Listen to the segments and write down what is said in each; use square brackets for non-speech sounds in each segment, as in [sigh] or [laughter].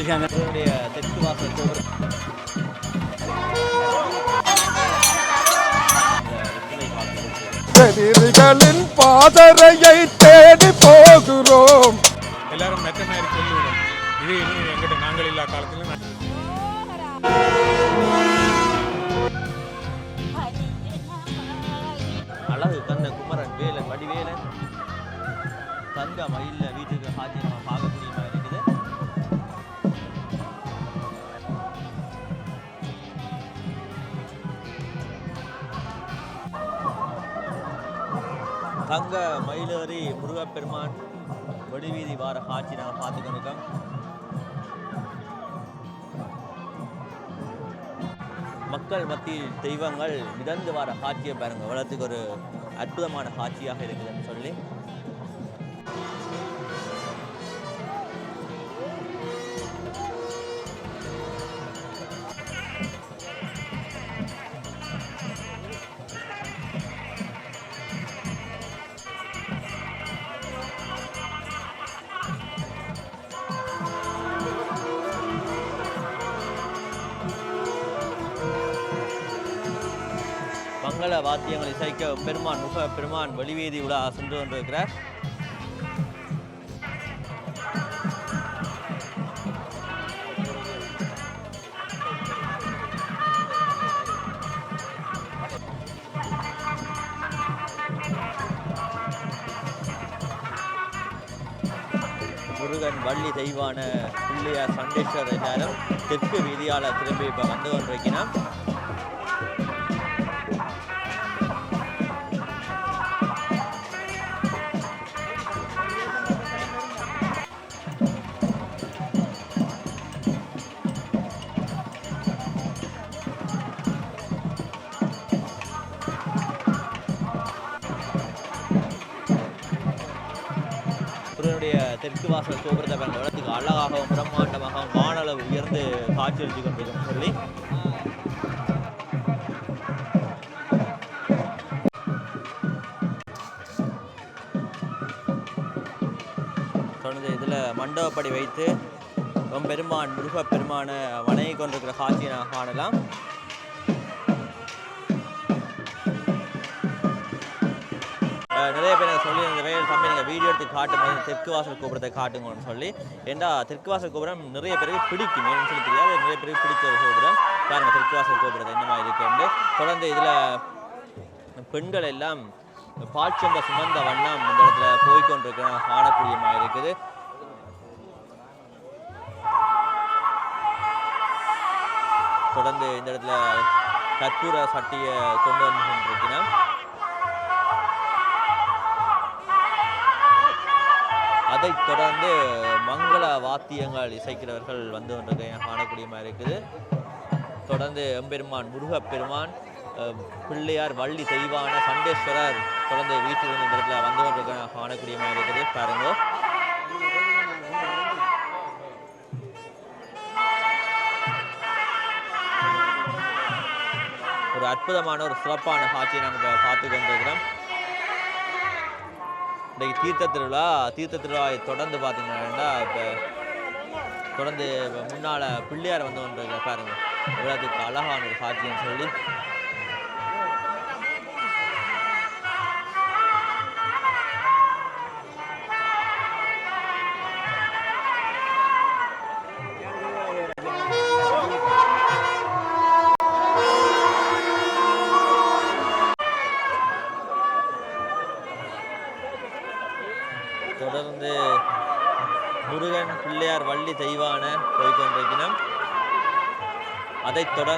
இதனுடைய தெற்கு வாசல் எதிரிகளின் பாதரையை தேடி போகிறோம். எல்லாரும் மெத்த மாதிரி சொல்லிவிடும். இது இனி எங்கிட்ட நாங்கள் இல்லா காலத்தில் அழகு கந்த குமரன் வேலன் வடிவேலன். தங்க மயில்ல வீட்டுக்கு ஹாஜி தங்க மயிலேறி முருகப்பெருமான் வடிவீதி வார காட்சி நாங்கள் பார்த்துக்கொண்டு இருக்கோம். மக்கள் மத்தியில் தெய்வங்கள் மிதந்து வர காட்சியை பாருங்கள் உலகத்துக்கு ஒரு அற்புதமான காட்சியாக இருக்குதுன்னு சொல்லி பெருமான் முக பெருமான் வழிவேதி உலா சென்று கொண்டிருக்கிறார். முருகன் வள்ளி தெய்வான பிள்ளையார் சண்டேஸ்வரர் எல்லாரும் தெற்கு வீதியாளர் திரும்பி இப்போ வந்து கொண்டிருக்கிறான் காட்சியளித்து கொண்டிருக்கும் சொல்லி. தொடர்ந்து இதில் மண்டபப்படி வைத்து பெருமான் முருகப் பெருமானை வணங்கி கொண்டிருக்கிற காட்சியை நான் காணலாம். நிறைய பேர் சொல்லி இந்த வேல் தம்பி நீங்கள் வீடியோ எடுத்து காட்டும் போது தெற்கு வாசல் கோபுரத்தை காட்டுங்கன்னு சொல்லி ஏன்னா தெற்கு வாசல் கோபுரம் நிறைய பேருக்கு பிடிக்கும் ஏன்னு சொல்லி தெரியாது. நிறைய பேருக்கு பிடிச்ச ஒரு கோபுரம். பாருங்க தெற்கு வாசல் கோபுரத்தை என்னமா இருக்குன்னு தொடர்ந்து இதில் பெண்கள் எல்லாம் பால்ச்சந்த சுமந்த வண்ணம் இந்த இடத்துல போய்கொண்டிருக்கிற காணக்கூடிய மாதிரி இருக்குது. தொடர்ந்து இந்த இடத்துல கற்பூர சட்டியை கொண்டு வந்து கொண்டிருக்கிறேன். அதைத் தொடர்ந்து மங்கள வாத்தியங்கள் இசைக்கிறவர்கள் வந்து கொண்டிருக்க காணக்கூடிய மாதிரி இருக்குது. தொடர்ந்து எம்பெருமான் முருகப்பெருமான் பிள்ளையார் வள்ளி தெய்வான சண்டேஸ்வரர் தொடர்ந்து வீட்டிலிருந்து இந்த இடத்துல வந்து கொண்டிருக்க காணக்கூடிய மாதிரி இருக்குது. பாருங்க. ஒரு அற்புதமான ஒரு சிறப்பான காட்சியை நாங்கள் பார்த்து கொண்டிருக்கிறோம். இன்றைக்கு தீர்த்த திருவிழா. தீர்த்த திருவிழாவை தொடர்ந்து பார்த்தீங்கன்னா இப்போ தொடர்ந்து முன்னால் பிள்ளையார் வந்து ஒன்று பாருங்க. இவ்வளோத்துக்கு அழகான ஒரு சாட்சியம் சொல்லி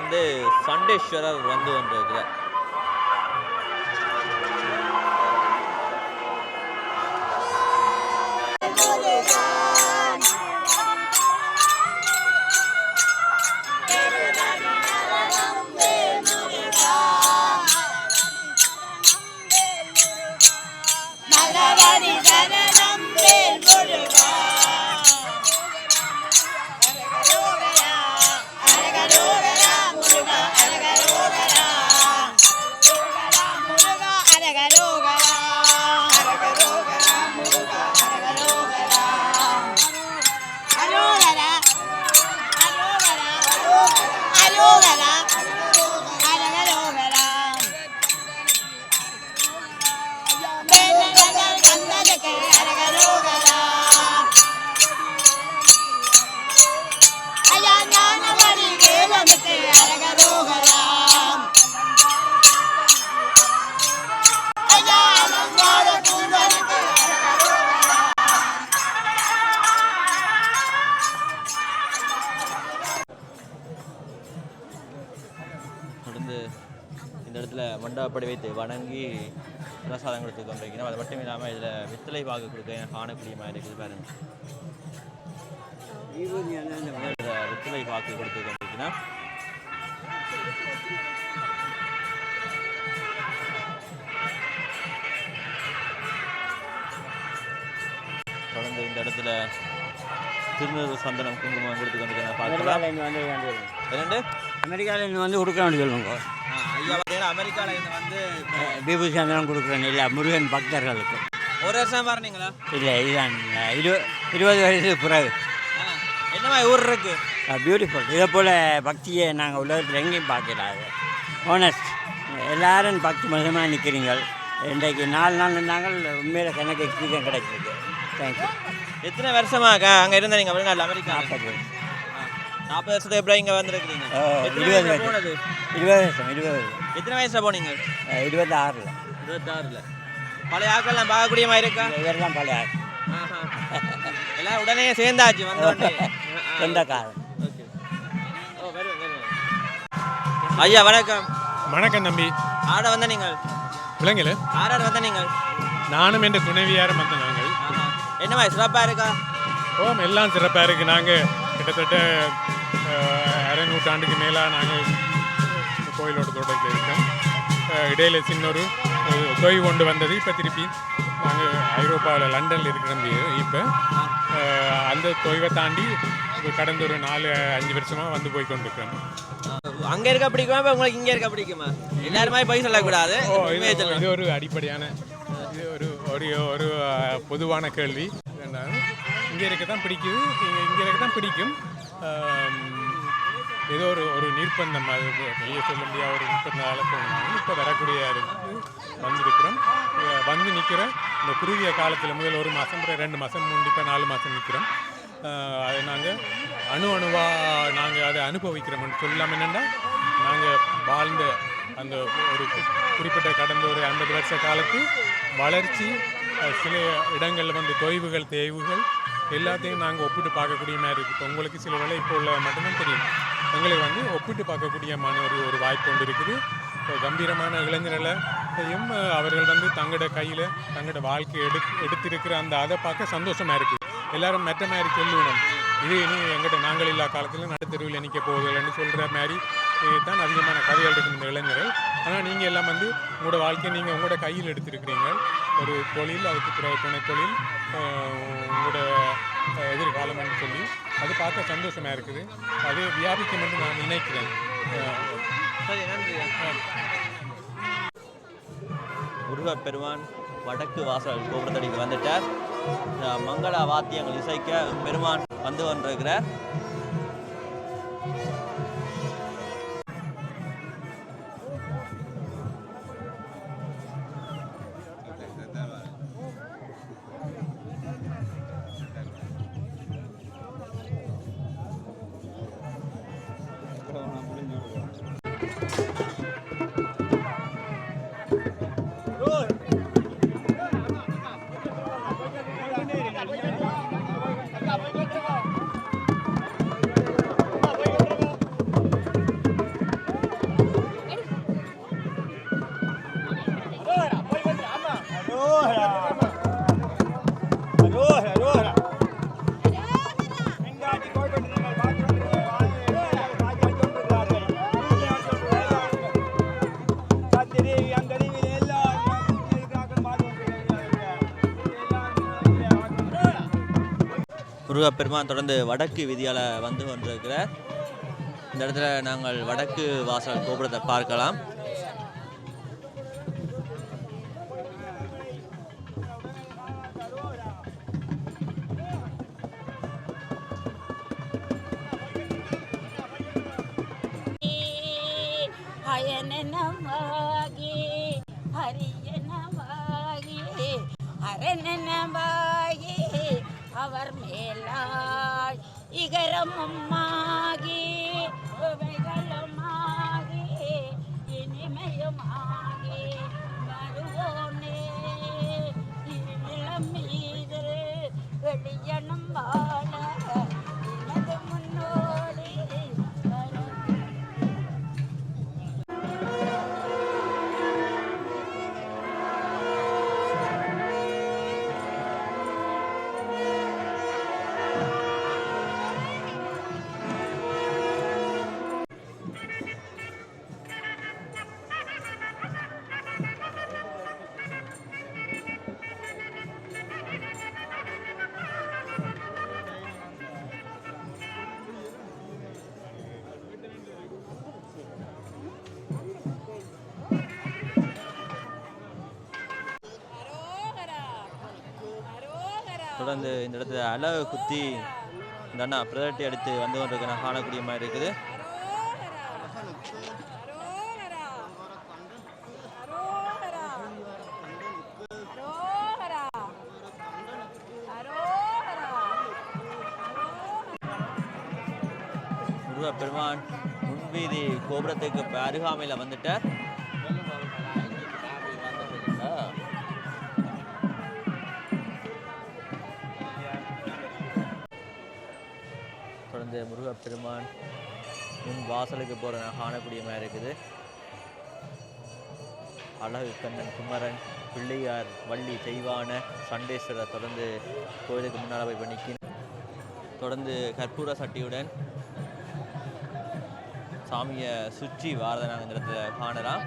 வந்து சண்டேஸ்வரர் வந்து கொண்டிருக்கிறார் முறைப்படி வைத்து வணங்கி பிரசாதம் கொடுத்து கொண்டிருக்கிறோம். அது மட்டும் இல்லாமல் இதில் வெத்தலை பாக்கு கொடுக்க காணக்கூடிய மாதிரி இருக்குது பாருங்க. இதுல வெத்தலை பாக்கு கொடுத்து கொண்டிருக்கிறோம். தொடர்ந்து இந்த இடத்துல திருநூறு சந்தனம் குங்குமம் கொடுத்து கொண்டிருக்கிறேன் பார்க்கலாம். அமெரிக்காவில் வந்து கொடுக்க வேண்டிய சொல்லுங்க அமெரிக்காவில் இருந்து வந்து சந்திரன் கொடுக்குறேன் இல்லை முருகன் பக்தர்களுக்கு. ஒரு வருஷம் பாருங்களா இல்லை இதுதான் இரு இருபது வயசுக்கு பிறகு. என்னமா ஊர் இருக்கு? பியூட்டிஃபுல் இதே போல் பக்தியை நாங்கள் உலகத்தில் எங்கேயும் பார்க்கலாது ஓனஸ்ட் எல்லாரும் பக்தி மதமாக நிற்கிறீங்க இன்றைக்கு நாலு நாள் நாங்கள் உண்மையில் கணக்கு எக்ஸ்பீரியன் கிடைச்சிருக்கு. தேங்க்யூ எத்தனை வருஷமா அங்கே இருந்த நீங்கள் வெளிநாட்டில் அமெரிக்கா நாற்பது நாற்பது வருஷத்துக்கு எப்படி இங்கே வந்திருக்கிறீங்க. எத்தனை இருபது. போனது? இருபது வருஷம் இருபது வருஷம். எத்தனை வயசுல போனீங்க? இருபத்தாறில். இருபத்தாறுல. பழைய ஆக்கள்லாம் பார்க்கக்கூடிய மாதிரி இருக்கா? இவரெல்லாம் பழைய ஆள். ஆஹா. எல்லாம் உடனே சேர்ந்தாச்சு வந்த உடனே [laughs] சொந்த காலம். ஓகே. ஓ வருவேன் வருவேன் ஐயா வணக்கம். வணக்கம் தம்பி. ஆட வந்த நீங்கள்? விலங்குல. ஆறாட வந்த நீங்கள்? நானும் என்ற துணைவியாரும் வந்து நாங்கள். ஆஹா. என்னம்மா சிறப்பா இருக்கா? ஓம் எல்லாம் சிறப்பாக இருக்குது நாங்கள் கிட்டத்தட்ட அரை நூற்றாண்டுக்கு மேலாக நாங்கள் கோயிலோட தோட்டத்தில் இருக்கோம். இடையில சின்ன ஒரு ஒரு தொய்வு கொண்டு வந்தது. இப்போ திருப்பி நாங்கள் ஐரோப்பாவில் லண்டனில் இருக்கிறோம் இப்போ அந்த தொய்வை தாண்டி கடந்த ஒரு நாலு அஞ்சு வருஷமாக வந்து போய் கொண்டிருக்கிறோம். அங்க இருக்க பிடிக்குமா? இப்ப உங்களுக்கு இங்க இருக்க பிடிக்குமா? எல்லாருமே போய் சொல்லக்கூடாது. இது ஒரு அடிப்படையான இது ஒரு ஒரு ஒரு பொதுவான கேள்வி. என்னன்னா, இங்கே இருக்க தான் பிடிக்குது இங்கே இருக்க தான் பிடிக்கும் ஏதோ ஒரு ஒரு நிர்பந்தம் அது வெளியே சொல்ல முடியாத ஒரு நிர்பந்தால இப்போ வரக்கூடிய வந்திருக்கிறோம். வந்து நிற்கிற இந்த குறுகிய காலத்தில் முதல் ஒரு மாதம் ரெண்டு மாதம் மூணு இப்போ நாலு மாதம் நிற்கிறோம் அதை நாங்கள் அணு அணுவாக நாங்கள் அதை அனுபவிக்கிறோம்னு சொல்லாமல் என்னென்னா நாங்கள் வாழ்ந்த அந்த ஒரு குறிப்பிட்ட கடந்த ஒரு ஐம்பது வருஷ காலத்து வளர்ச்சி சில இடங்களில் வந்து தொய்வுகள் தேய்வுகள் எல்லாத்தையும் நாங்கள் ஒப்பிட்டு பார்க்கக்கூடிய மாதிரி இருக்குது இப்போ உங்களுக்கு சில வேலை இப்போ உள்ள மட்டும்தான் தெரியும். எங்களை வந்து ஒப்பிட்டு பார்க்கக்கூடிய மாணவர் ஒரு வாய்ப்பு ஒன்று இருக்குது. இப்போ கம்பீரமான இளைஞர்களையும் அவர்கள் வந்து தங்களோட கையில் தங்களோட வாழ்க்கை எடு எடுத்திருக்கிற அந்த அதை பார்க்க சந்தோஷமாக இருக்குது எல்லாரும் மெட்ட மாதிரி சொல்லுவோம். இது இனி எங்கிட்ட நாங்கள் இல்லா காலத்தில் நடுத்தெருவில் நிற்க போவதில்லைன்னு சொல்கிற மாதிரி தான் அதிகமான கதைகள் இருக்கும் இந்த இளைஞர்கள். ஆனால் நீங்கள் எல்லாம் வந்து உங்களோட வாழ்க்கையை நீங்கள் உங்களோட கையில் எடுத்திருக்கிறீங்க. ஒரு தொழில் அதுக்கு பிறகு துணை தொழில் உங்களோட எதிர்காலம்னு சொல்லி. அது பார்க்க சந்தோஷமாக இருக்குது. அது வியாபிக்கும் என்று நான் நினைக்கிறேன். முருகப் பெருமான் வடக்கு வாசல் கோபுரத்தடிக்கு வந்துட்டார். மங்கள வாத்தியங்கள் இசைக்க பெருமான் வந்து கொண்டிருக்கிறார். முருகப்பெருமான் தொடர்ந்து வடக்கு விதியால் வந்து கொண்டிருக்கிறார். இந்த இடத்துல நாங்கள் வடக்கு வாசல் கோபுரத்தை பார்க்கலாம். தொடர்ந்து இந்த இடத்துல அழகு குத்தி இந்த அண்ணா பிரதட்டி அடித்து வந்து கொண்டிருக்கிற காணக்கூடிய மாதிரி இருக்குது. முருகப்பெருமான் முன்வீதி கோபுரத்துக்கு அருகாமையில் வந்துட்டார். தொடர்ந்து முருகப்பெருமான் முன் வாசலுக்கு போகிற நான் காணக்கூடியமாக இருக்குது. அழகு கண்ணன் குமரன் பிள்ளையார் வள்ளி தெய்வான சண்டேஸ்வரர் தொடர்ந்து கோயிலுக்கு முன்னால் போய் பண்ணிக்க தொடர்ந்து கற்பூர சட்டியுடன் சாமியை சுற்றி வாரதனாங்கிறத காணலாம்.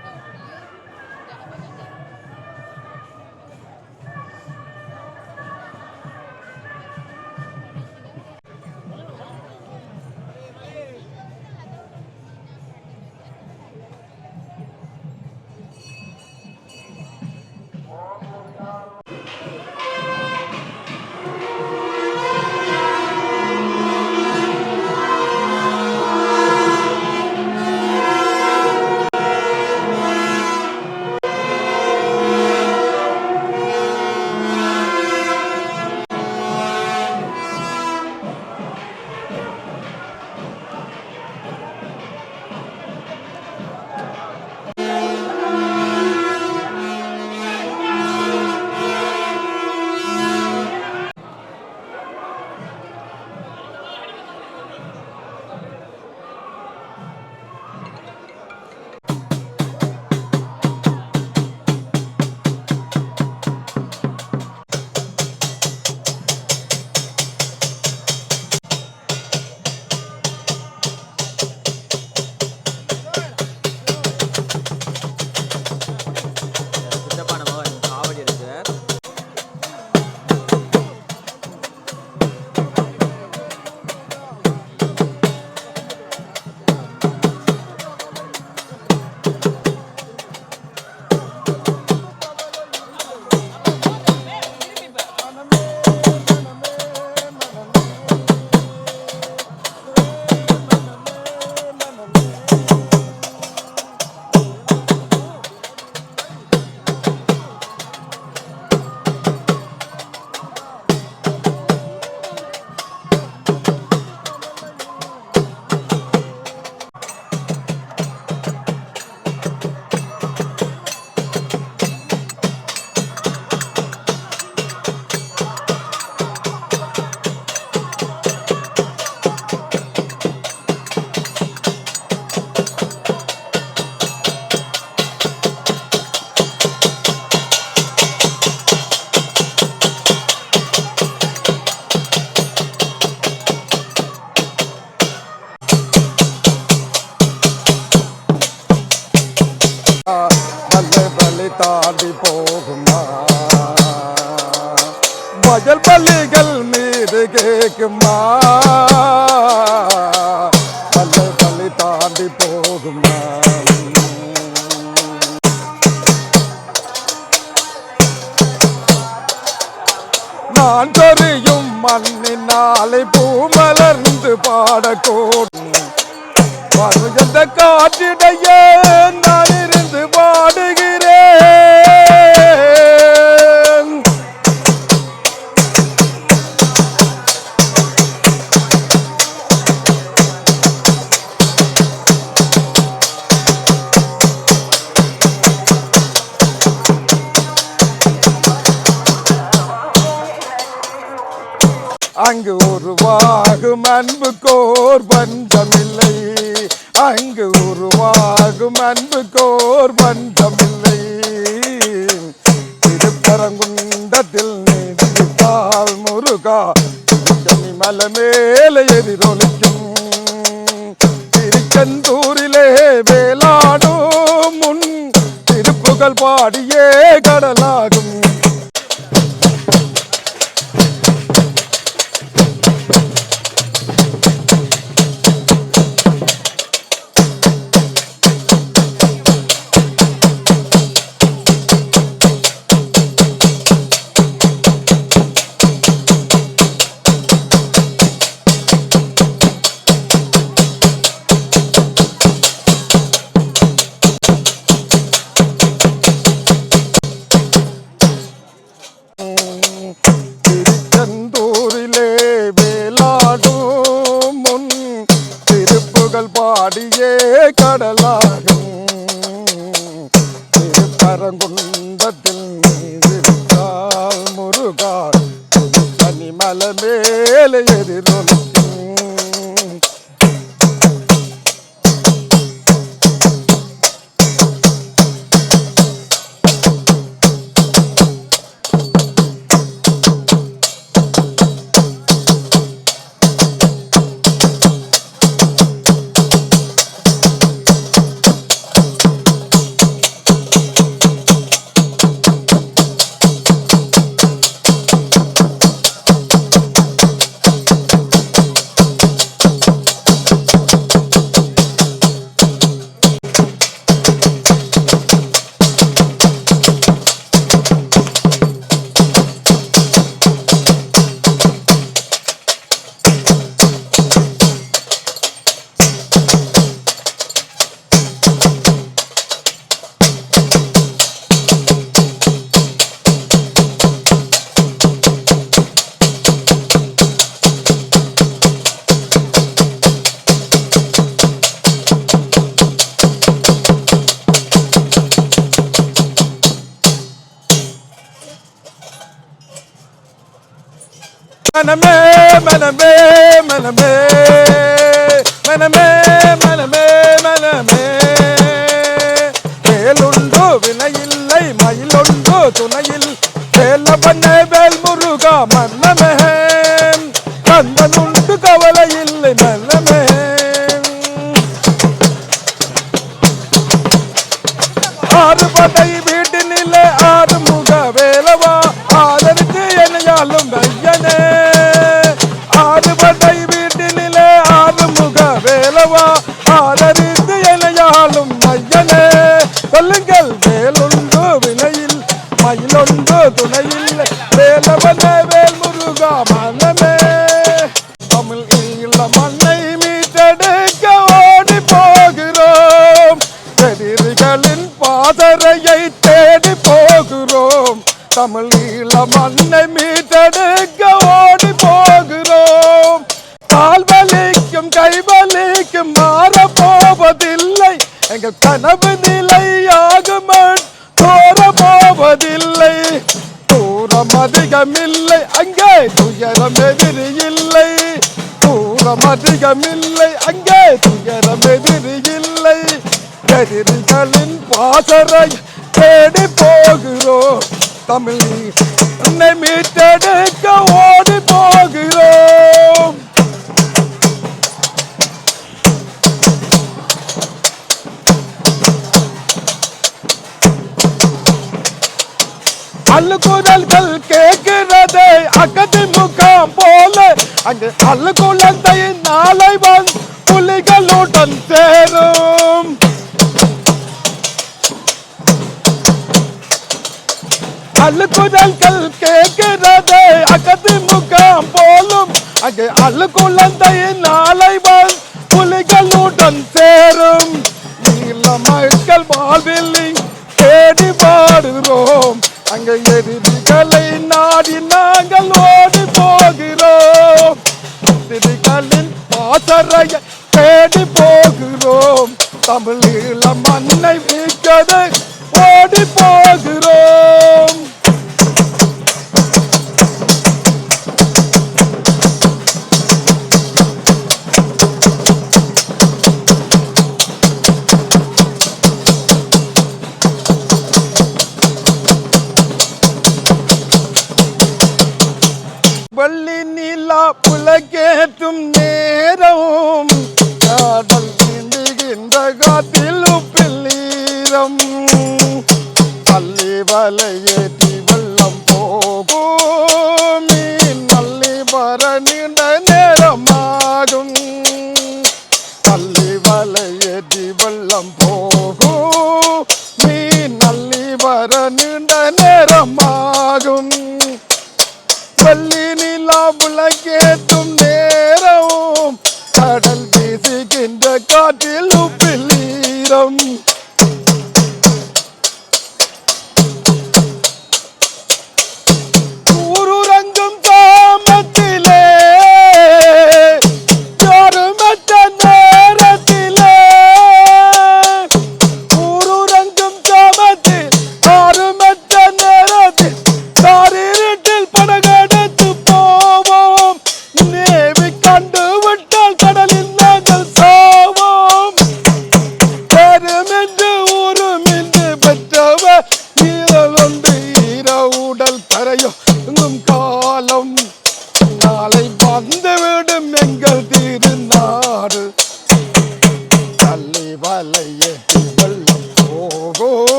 திருப்புகழ் கடலாகும். God, Animal Mail, கனவு நிலையாகும் தோற போவதில்லை தூரம் அதிகமில்லை அங்கே துயரம் எதிரி இல்லை தூரம் அதிகமில்லை அங்கே துயரம் எதிரி இல்லை கதிரிகளின் பாசரை தேடி போகிறோம். தமிழ் உன்னை மீட்டெடுக்க ஓடி போகிறோம். அல்குரல்கள் கேட்கிறதே அகதி முகாம் போல அங்கு அல்குழந்தை நாளை வந் புலிகளுடன் சேரும். அல்குரல்கள் கேட்கிறதே அகதி முகாம் போலும் அங்கு அல்குழந்தை நாளை வந் புலிகளுடன் சேரும். நீல மக்கள் வாழ்வில் தேடி பாடுகிறோம். நாங்கள் எதிரிகளை நாடி நாங்கள் ஓடி போகிறோம். எதிரிகளின் பாசறையை தேடி போகிறோம். தமிழீழ மண்ணை மீட்கது ஓடி போ வள்ளி நிலா புலகேற்றும் நேரம் காதல் திண்டுகின்ற காட்டில் உப்பில் பள்ளி வலையேற்றி வெள்ளம் போகும் மீன் நல்லி வர நீண்ட நேரமாகும். பள்ளி வலையேற்றி வெள்ளம் போகும் மீன் நல்லி வர நீண்ட நேரமாகும். பள்ளி நிலா விளக்கேற்றும் நேரம். கடல் வீசுகின்ற காற்றில் உப்பில் ஈரம்.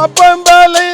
I'm pembeli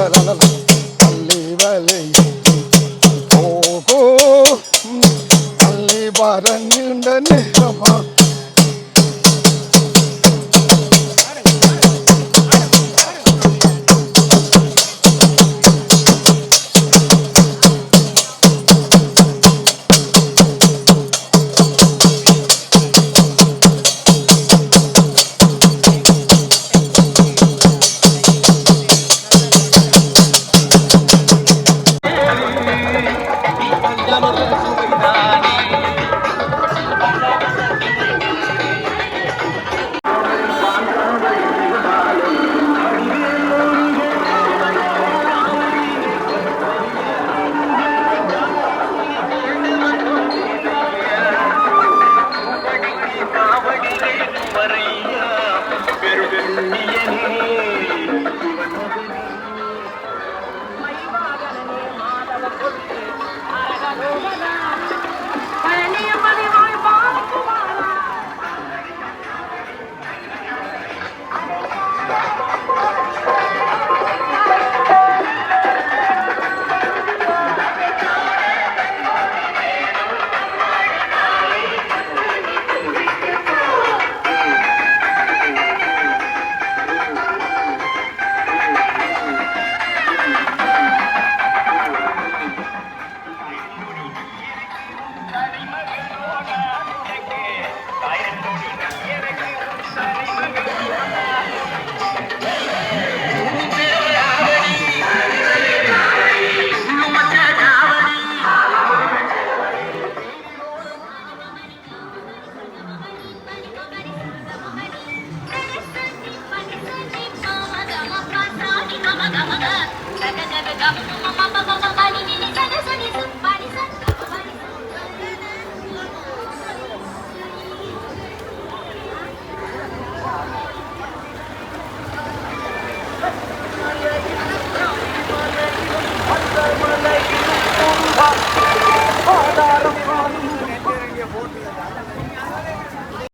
ஆகும் தள்ளி வலை போகும் தள்ளி